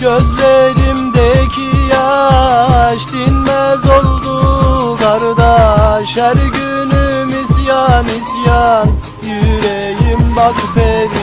Gözlerimdeki yaş dinmez oldu kardeş. Her günüm isyan isyan. Yüreğim bak perişan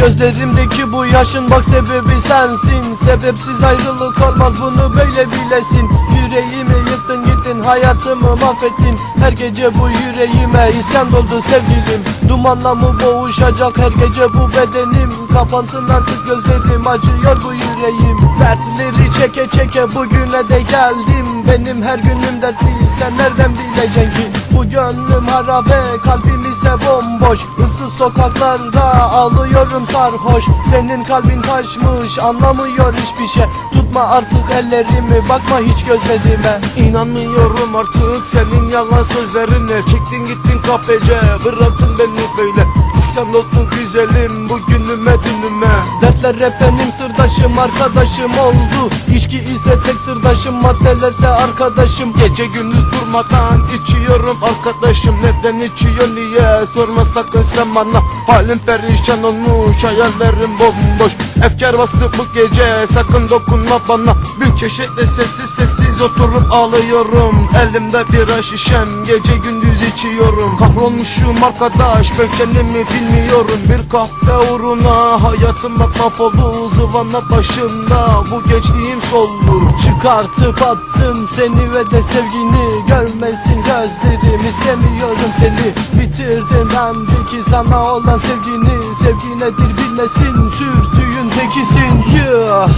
Gözlerimdeki bu yaşın bak sebebi sensin. Sebepsiz ayrılık olmaz bunu böyle bilesin. Yüreğimi yıktın yıktın hayatımı mahvettin. Her gece bu yüreğime isyan doldu sevgilim. Dumanla mı boğuşacak her gece bu bedenim? Kapansın artık gözlerim acıyor bu yüreğim. Dersleri çeke çeke bugüne de geldim Benim her günüm dertli sen nereden bileceksin ki? Bu gönlüm harabe kalbim ise bomboş. Issız sokaklarda ağlıyorum sarhoş. Senin kalbin taşmış anlamıyor hiçbir şey. Tutma artık ellerimi bakma hiç gözlerime. İnanmıyorum artık senin yalan sözlerine. Çektin gittin kafece bıraktın beni böyle. İsyan oldu güzelim bugünüme dünüme. Dertler hep benim sırdaşım arkadaşım oldu. İçki ise tek sırdaşım maddelerse arkadaşım. Gece gündüz durmadan içiyorum arkadaşım. Neden içiyor niye sorma sakın sen bana. Halim perişan olmuş hayallerim bomboş. Efkar bastı bu gece sakın dokunma bana. Bir köşede sessiz sessiz oturup ağlıyorum. Elimde bir şişem gece gündüz içiyorum. Kahrolmuşum arkadaş ben kendimi bilmiyorum. Bir kahve uğruna hayatım bak mahvoldu Zıvana başında. Bu gençliğim soldu. Çıkartıp attım seni ve de sevgini Görmesin gözlerim. İstemiyorum seni. Bitirdim ben de ki sana olan sevgini. Sevgi nedir bilmesin. Sürtüğün tekisin yeah.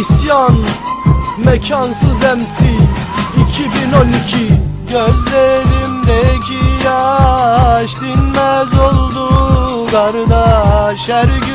İsyan mekansız MC 2012 Gözlerimdeki yaş dinmez oldu. Kardeş Her günüm